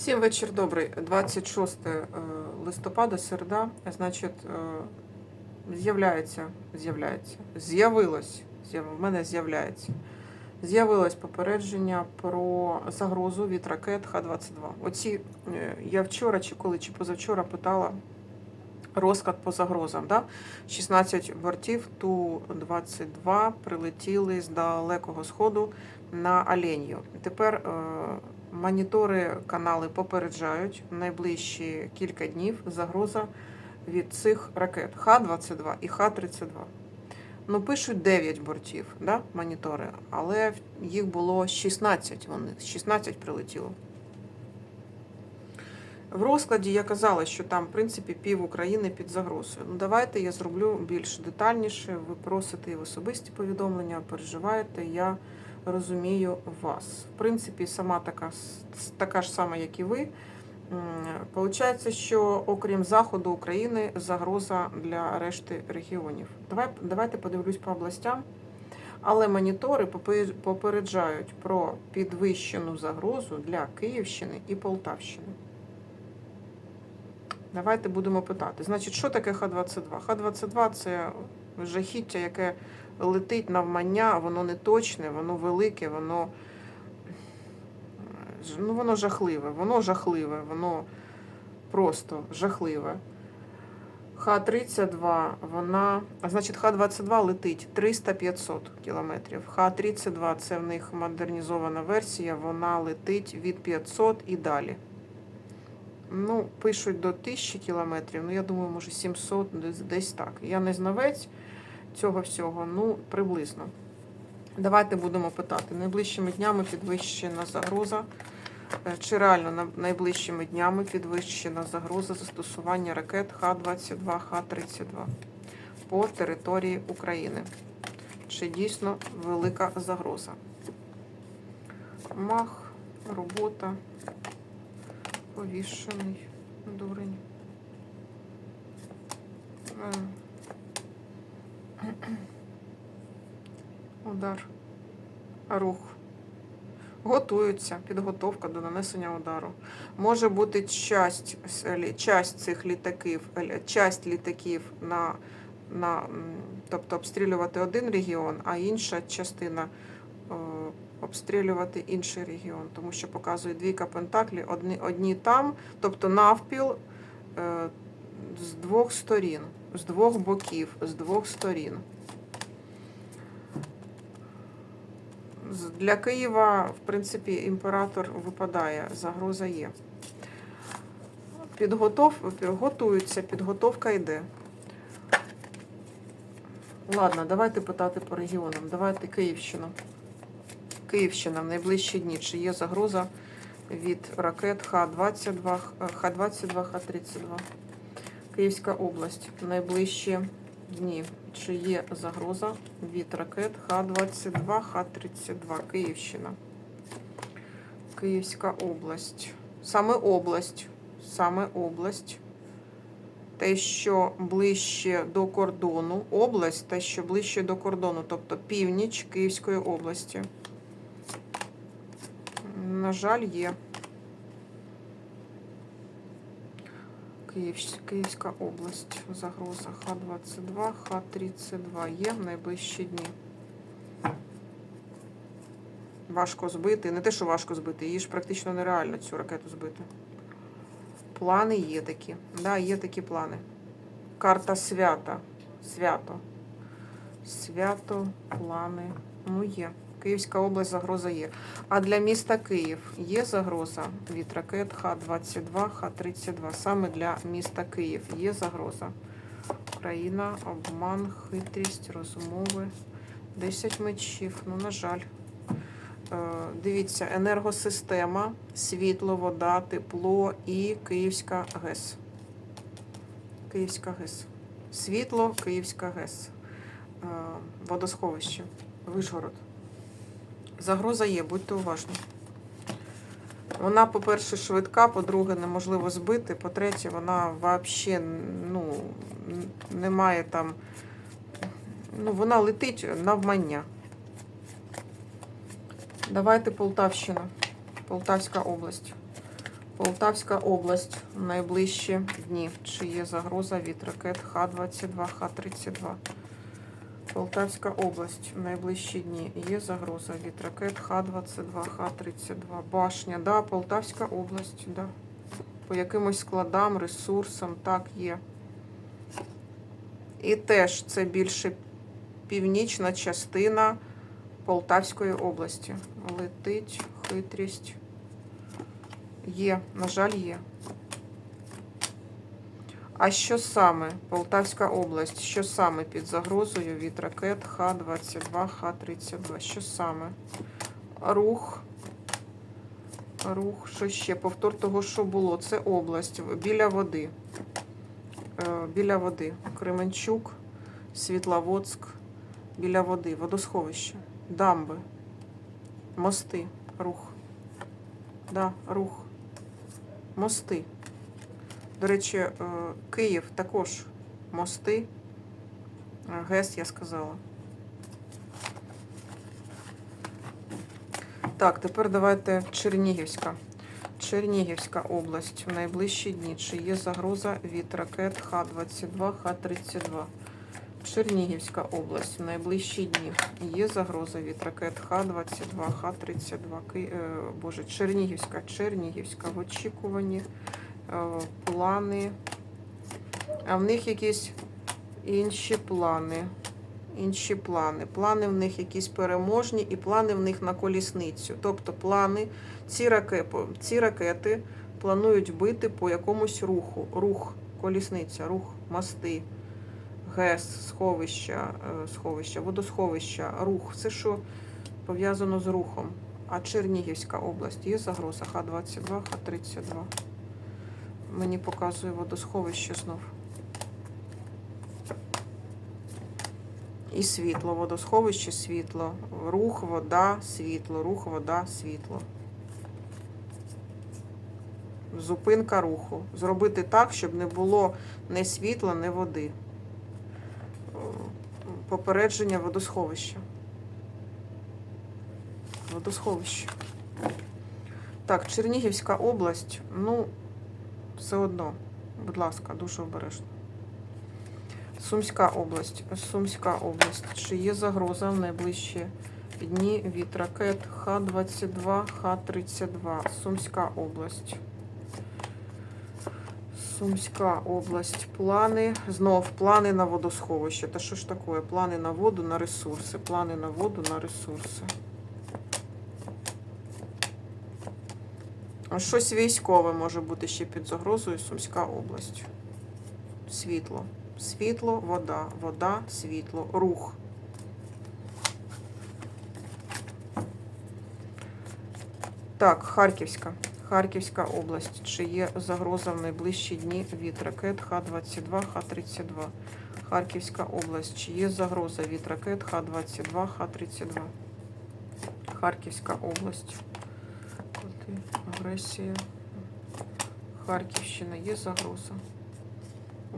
Всім вечір добрий. 26 е, листопада, середа. Значить, е, з'являється, з'являється, з'явилось, в мене з'являється. З'явилось попередження про загрозу від ракет Х-22. Оці е, я вчора чи коли, чи позавчора питала розклад по загрозам. Да? 16 бортів Ту-22 прилетіли з далекого сходу на Оленью. Тепер монітори канали попереджають найближчі кілька днів загроза від цих ракет Х-22 і Х-32. Ну, пишуть 9 бортів, да, монітори, але їх було 16, вони 16 прилетіло. В розкладі я казала, що там, в принципі, пів України під загрозою. Ну, давайте я зроблю більш детальніше. Ви просите і в особисті повідомлення, переживаєте. Я розумію вас. В принципі, сама така, така ж сама, як і ви. Получається, що окрім заходу України загроза для решти регіонів. Давай, давайте подивлюсь по областям. Але монітори попереджають про підвищену загрозу для Київщини і Полтавщини. Давайте будемо питати. Значить, що таке Х-22? Х-22 це жахіття, яке летить навмання, воно не точне, воно велике, воно, ну, воно жахливе, воно жахливе, воно просто жахливе. Х-32, вона, а значить, Х-22 летить 300-500 кілометрів. Х-32 це в них модернізована версія, вона летить від 500 і далі. Ну, пишуть до 1000 кілометрів, ну я думаю, може 700, десь, так. Я не знавець цього всього, ну приблизно. Давайте будемо питати. Найближчими днями підвищена загроза. Е, Чи реально найближчими днями підвищена загроза застосування ракет Х-22, Х-32 по території України? Чи дійсно велика загроза? Мах, робота, повішений, дурень. Удар. Рух. Готуються. Підготовка до нанесення удару. Може бути часть, часть цих літаків, часть літаків на, на тобто обстрілювати один регіон, а інша частина е, обстрілювати інший регіон, тому що показує двійка пентаклі, одні, одні там, тобто навпіл е, з двох сторін, з двох боків, з двох сторін. Для Києва, в принципі, імператор випадає, загроза є. Підготов... Готуються, підготовка йде. Ладно, давайте питати по регіонам. Давайте Київщину. Київщина в найближчі дні. Чи є загроза від ракет Х-22, Х-22, Х-32? Київська область. Найближчі дні. Чи є загроза від ракет Х-22, Х-32? Київщина. Київська область. Саме область. Саме область. Те, що ближче до кордону. Область, те, що ближче до кордону, тобто північ Київської області. На жаль, є. Київська область. Загроза Х-22, Х-32 є в найближчі дні. Важко збити. Не те, що важко збити, її ж практично нереально цю ракету збити. Плани є такі. Да, є такі плани. Карта свята. Свято. Свято, плани. Ну, є. Київська область загроза є. А для міста Київ є загроза від ракет Х-22, Х-32. Саме для міста Київ є загроза. Україна, обман, хитрість, розмови. 10 мечів. Ну, на жаль. Е, Дивіться, енергосистема, світло, вода, тепло і Київська ГЕС. Київська ГЕС. Світло, Київська ГЕС. Е, Водосховище. Вишгород. Загроза є, будьте уважні. Вона, по-перше, швидка, по-друге, неможливо збити. По-третє, вона взагалі ну, н- немає там. Ну, вона летить навмання. Давайте Полтавщина. Полтавська область. Полтавська область в найближчі дні. Чи є загроза від ракет Х-22, Х-32? Полтавська область в найближчі дні. Є загроза від ракет Х-22, Х-32. Башня, да, Полтавська область, да. По якимось складам, ресурсам, так, є. І теж це більше північна частина Полтавської області. Летить хитрість. Є, на жаль, є. А що саме Полтавська область? Що саме під загрозою від ракет Х-22, Х-32? Що саме? Рух. Рух, що ще? Повтор того, що було. Це область біля води. Е, Біля води. Кременчук, Світловодськ, біля води, водосховище, дамби, мости, рух. Да, рух. Мости. До речі, е, Київ також мости. Е, ГЕС я сказала. Так, тепер давайте Чернігівська. Чернігівська область в найближчі дні. Чи є загроза від ракет Х-22, Х-32? Чернігівська область в найближчі дні. Є загроза від ракет Х-22, Х-32. Ки... е, Боже, Чернігівська, Чернігівська в очікуванні плани. А в них якісь інші плани. Інші плани. Плани в них якісь переможні, і плани в них на колісницю. Тобто плани, ці ракети, ці ракети планують бити по якомусь руху. Рух, колісниця, рух, мости, ГЕС, сховища, е, сховища, водосховища, рух. Все, що пов'язано з рухом. А Чернігівська область є загроза Х-22, Х-32. Мені показує водосховище знов. І світло, водосховище, світло, рух, вода, світло, рух, вода, світло. Зупинка руху. Зробити так, щоб не було ні світла, ні води. Попередження водосховища. Водосховище. Так, Чернігівська область, ну, все одно, будь ласка, дуже обережно. Сумська область. Сумська область. Чи є загроза в найближчі дні від ракет Х-22, Х-32? Сумська область. Сумська область. Плани. Знов плани на водосховище. Та що ж таке? Плани на воду, на ресурси. Плани на воду, на ресурси. Щось військове може бути ще під загрозою Сумська область. Світло. Світло, вода, вода, світло, рух. Так, Харківська. Харківська область. Чи є загроза в найближчі дні від ракет Х-22, Х-32? Харківська область. Чи є загроза від ракет Х-22, Х-32? Харківська область. Агресія. Харківщина. Є загроза.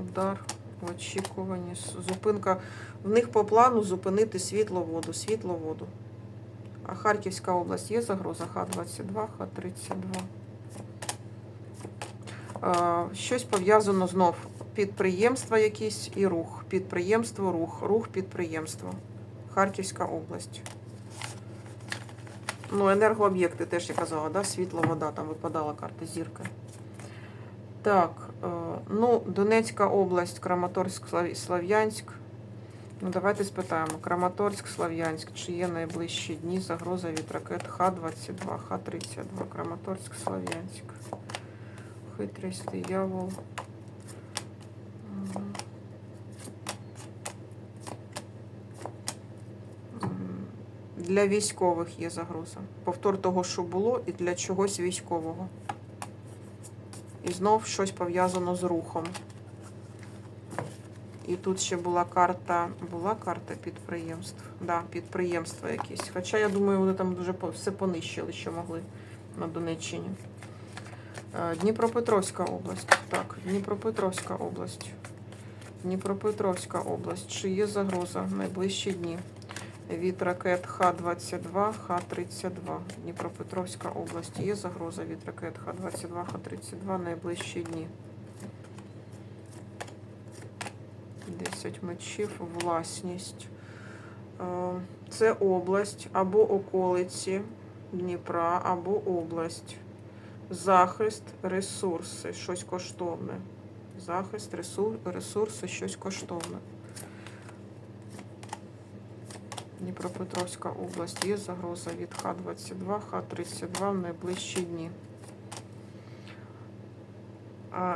Удар в очікуванні. Зупинка. В них по плану зупинити світло, воду, світло, воду. А Харківська область є загроза Х-22, Х-32. А, Щось пов'язано знов. Підприємства якісь і рух. Підприємство, рух, рух, підприємство. Харківська область. Ну, енергооб'єкти теж я казала, да? світло, вода, там випадала карта зірка. Так, е, ну, Донецька область, Краматорськ, Слав'янськ. Ну, давайте спитаємо. Краматорськ, Слав'янськ. Чи є найближчі дні загроза від ракет Х-22, Х-32, Краматорськ, Слав'янськ. Хитрість, диявол. Для військових є загроза. Повтор того, що було, і для чогось військового. І знов щось пов'язано з рухом. І тут ще була карта, була карта підприємств. Да, підприємства якісь. Хоча я думаю, вони там дуже все понищили, що могли на Донеччині. Е, Дніпропетровська область. Так, Дніпропетровська область. Дніпропетровська область. Чи є загроза в найближчі дні від ракет Х-22, Х-32. Дніпропетровська область. Є загроза від ракет Х-22, Х-32 найближчі дні. 10 мечів, власність. Е, Це область або околиці Дніпра, або область. Захист, ресурси, щось коштовне. Захист, ресурси, щось коштовне. Дніпропетровська область. Є загроза від Х-22, Х-32 в найближчі дні.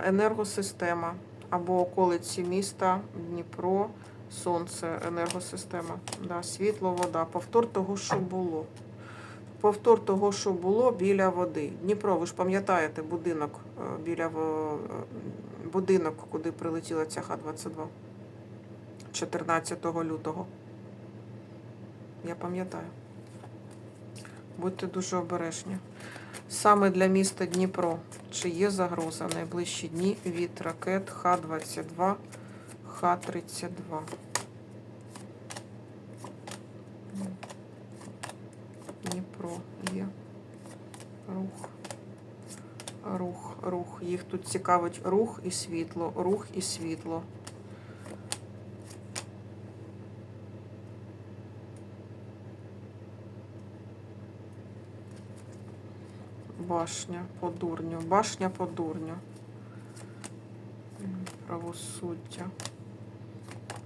Енергосистема або околиці міста, Дніпро, сонце, енергосистема. Да, світло, вода. Повтор того, що було. Повтор того, що було біля води. Дніпро, ви ж пам'ятаєте будинок е, біля е, будинок, куди прилетіла ця Х-22 14 лютого. Я пам'ятаю. Будьте дуже обережні. Саме для міста Дніпро. Чи є загроза в найближчі дні від ракет Х-22, Х-32? Дніпро є. Рух. Рух, рух. Їх тут цікавить рух і світло, рух і світло. Башня по дурню. Башня по дурню. Правосуддя.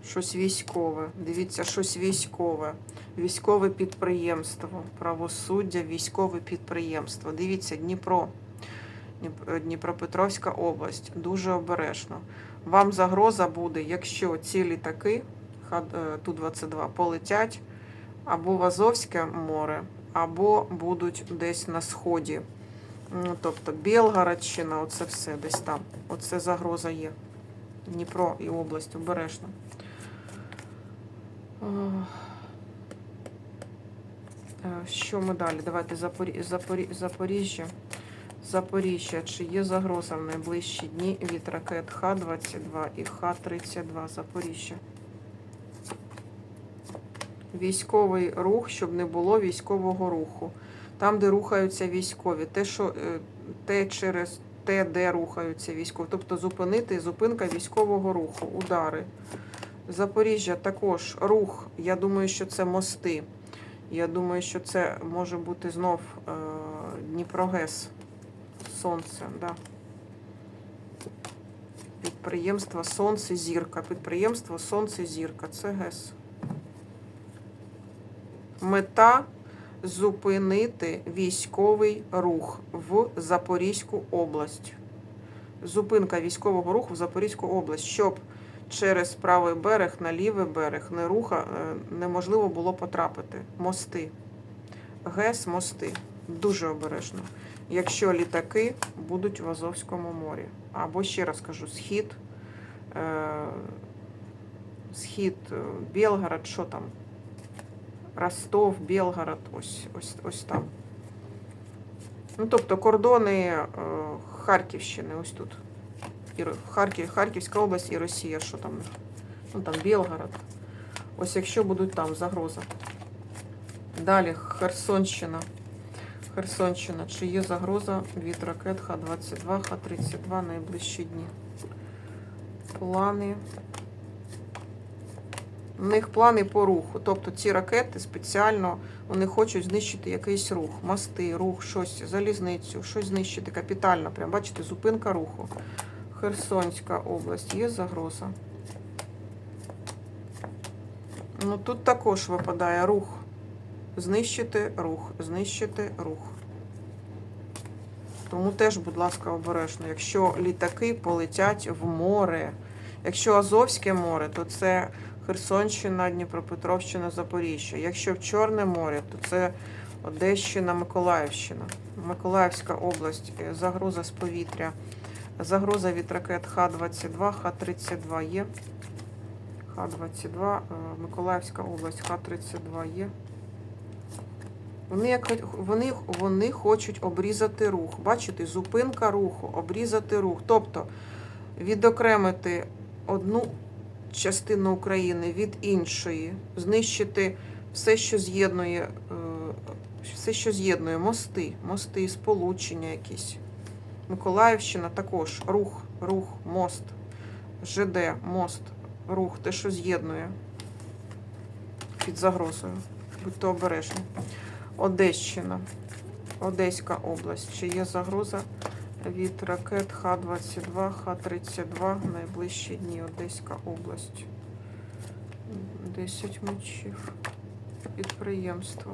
Щось військове. Дивіться, щось військове. Військове підприємство. Правосуддя, військове підприємство. Дивіться, Дніпро. Е, Дніпропетровська область. Дуже обережно. Вам загроза буде, якщо ці літаки е, Ту-22 полетять або в Азовське море, або будуть десь на сході. Тобто Білгородщина, оце все десь там. Оце загроза є. Дніпро і область обережно. Е, Що ми далі? Давайте Запорі... Запорі... Запоріжжя. Запоріжжя. Чи є загроза в найближчі дні від ракет Х-22 і Х-32 Запоріжжя? Військовий рух, щоб не було військового руху. Там, де рухаються військові, те, що е, те через те, де рухаються військові, тобто зупинити зупинка військового руху, удари. Запоріжжя також рух. Я думаю, що це мости. Я думаю, що це може бути знов е, Дніпрогес. Сонце, да. Підприємство Сонце Зірка. Підприємство Сонце Зірка. Це ГЕС. Мета зупинити військовий рух в Запорізьку область. Зупинка військового руху в Запорізьку область, щоб через правий берег на лівий берег не руха е, неможливо було потрапити. Мости. ГЕС, мости. Дуже обережно. Якщо літаки будуть в Азовському морі. Або ще раз кажу, схід, е, схід, е, Білгород, що там? Ростов, Білгород, ось, ось, ось там. Ну, тобто кордони е, Харківщини, ось тут. І Харків, Харківська область і Росія, що там? Ну там Білгород. Ось якщо будуть там загроза. Далі Херсонщина. Херсонщина. Чи є загроза від ракет Х-22, Х-32 найближчі дні? Плани. У них плани по руху. Тобто ці ракети спеціально вони хочуть знищити якийсь рух, мости, рух, щось, залізницю, щось знищити капітально. Прям бачите, зупинка руху. Херсонська область. Є загроза. Ну тут також випадає рух. Знищити рух, знищити рух. Тому теж, будь ласка, обережно. Якщо літаки полетять в море, якщо Азовське море, то це Херсонщина, Дніпропетровщина, Запоріжжя. Якщо в Чорне море, то це Одещина, Миколаївщина. Миколаївська область, е, загроза з повітря. Загроза від ракет Х-22, Х-32 є. Х-22, е, Миколаївська область, Х-32 є. Вони, як, вони, вони хочуть обрізати рух. Бачите, зупинка руху, обрізати рух. Тобто відокремити одну частину України від іншої, знищити все, що з'єднує, е, все, що з'єднує мости, мости, сполучення якісь. Миколаївщина також рух, рух, мост, ЖД, мост, рух, те, що з'єднує під загрозою. Будьте обережні. Одещина, Одеська область. Чи є загроза від ракет Х-22, Х-32 в найближчі дні? Одеська область. 10 мечів. Підприємство.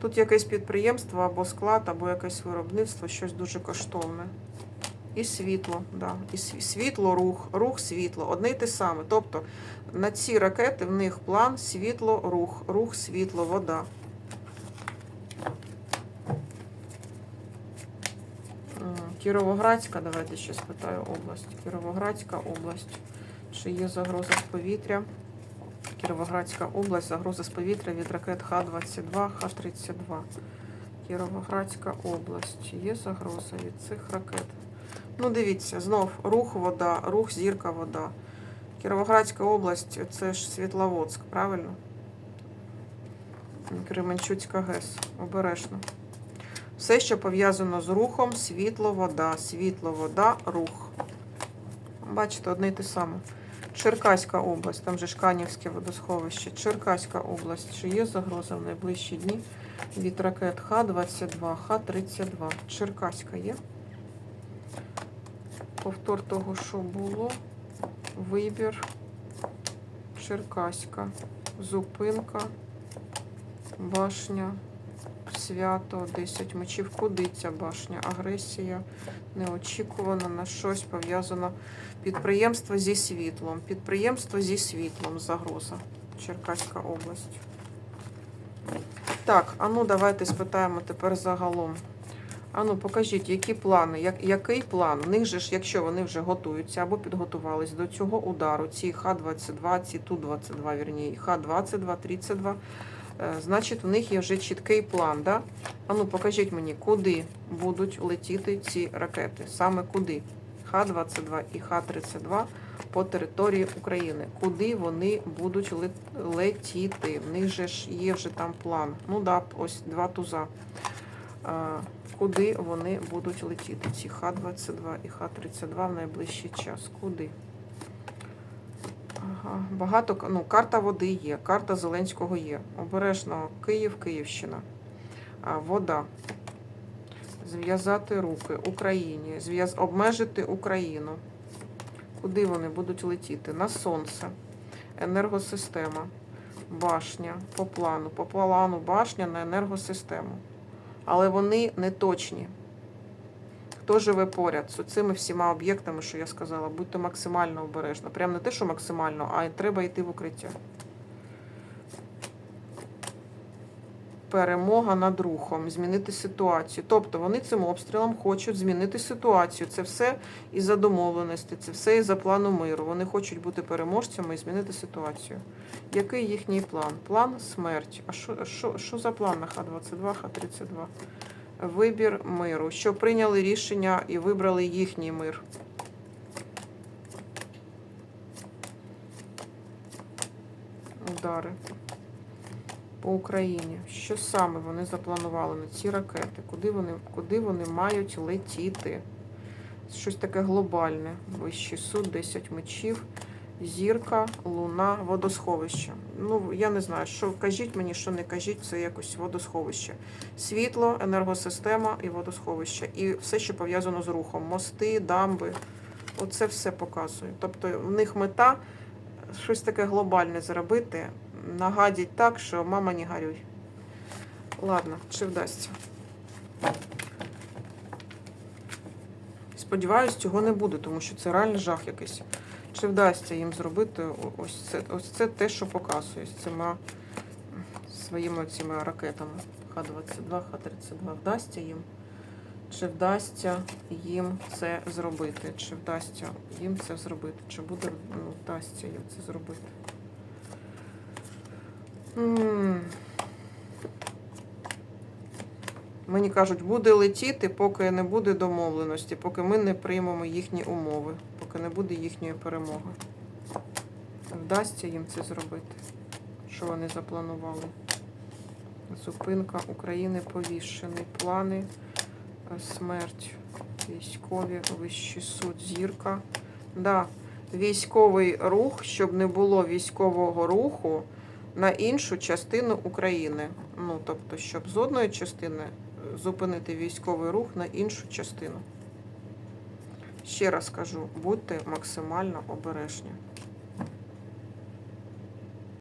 Тут якесь підприємство або склад, або якесь виробництво, щось дуже коштовне. І світло, да. І світло, рух, рух, світло. Одне й те саме. Тобто на ці ракети в них план світло, рух, рух, світло, вода. Кіровоградська, давайте ще спитаю область. Кіровоградська область. Чи є загроза з повітря? Кіровоградська область, загроза з повітря від ракет Х-22, Х-32. Кіровоградська область. Є загроза від цих ракет. Ну, дивіться, знов рух, вода, рух, зірка, вода. Кіровоградська область це ж Світловодськ, правильно? Кременчуцька ГЕС. Обережно. Все, що пов'язано з рухом, світло, вода, світло, вода, рух. Бачите, одне й те саме. Черкаська область, там же ж Канівське водосховище. Черкаська область. Чи є загроза в найближчі дні від ракет Х-22, Х-32? Черкаська є? Повтор того, що було. Вибір. Черкаська. Зупинка. Башня. Свято, 10 мечів. Куди ця башня? Агресія неочікувана на щось пов'язано. Підприємство зі світлом. Підприємство зі світлом. Загроза. Черкаська область. Так, а ну давайте спитаємо тепер загалом. А ну покажіть, які плани, як, який план? В них же ж, якщо вони вже готуються або підготувались до цього удару, ці Х-22, ці Ту-22, вірні, Х-22, 32, е, значить, в них є вже чіткий план, да? А ну покажіть мені, куди будуть летіти ці ракети? Саме куди? Х-22 і Х-32 по території України. Куди вони будуть летіти? В них же ж є вже там план. Ну да, ось два туза. А, Куди вони будуть летіти? Ці Х-22 і Х-32 в найближчий час. Куди? Ага, багато ну, карта води є, карта Зеленського є. Обережно Київ, Київщина. А, вода. Зв'язати руки Україні, зв'яз... обмежити Україну. Куди вони будуть летіти? На сонце, енергосистема, башня по плану. По плану башня на енергосистему. Але вони не точні. Хто живе поряд з цими всіма об'єктами, що я сказала, будьте максимально обережно. Прям не те, що максимально, а треба йти в укриття. Перемога над рухом, змінити ситуацію. Тобто вони цим обстрілом хочуть змінити ситуацію. Це все із-за домовленості, це все із-за плану миру. Вони хочуть бути переможцями і змінити ситуацію. Який їхній план? План смерть. А що, що, що за план на Х-22, Х-32? Вибір миру. Що прийняли рішення і вибрали їхній мир. Удари по Україні. Що саме вони запланували на ці ракети? Куди вони, куди вони мають летіти? Щось таке глобальне. Вищий суд, 10 мечів, зірка, луна, водосховище. Ну, я не знаю, що кажіть мені, що не кажіть, це якось водосховище. Світло, енергосистема і водосховище. І все, що пов'язано з рухом. Мости, дамби. Оце все показує. Тобто в них мета щось таке глобальне зробити. Нагадять так, що мама не горюй. Ладно, чи вдасться. Сподіваюсь, цього не буде, тому що це реально жах якийсь. Чи вдасться їм зробити ось це, ось це те, що показує з цими своїми цими ракетами. Х-22, Х-32 вдасться їм. Чи вдасться їм це зробити? Чи вдасться їм це зробити? Чи буде ну, вдасться їм це зробити? М. Мені кажуть, буде летіти, поки не буде домовленості, поки ми не приймемо їхні умови, поки не буде їхньої перемоги. Вдасться їм це зробити, що вони запланували. Зупинка України повішений. Плани. е, Смерть. Військові, вищий суд, зірка. Да. Військовий рух, щоб не було військового руху на іншу частину України. Ну, тобто, щоб з одної частини зупинити військовий рух на іншу частину. Ще раз кажу, будьте максимально обережні.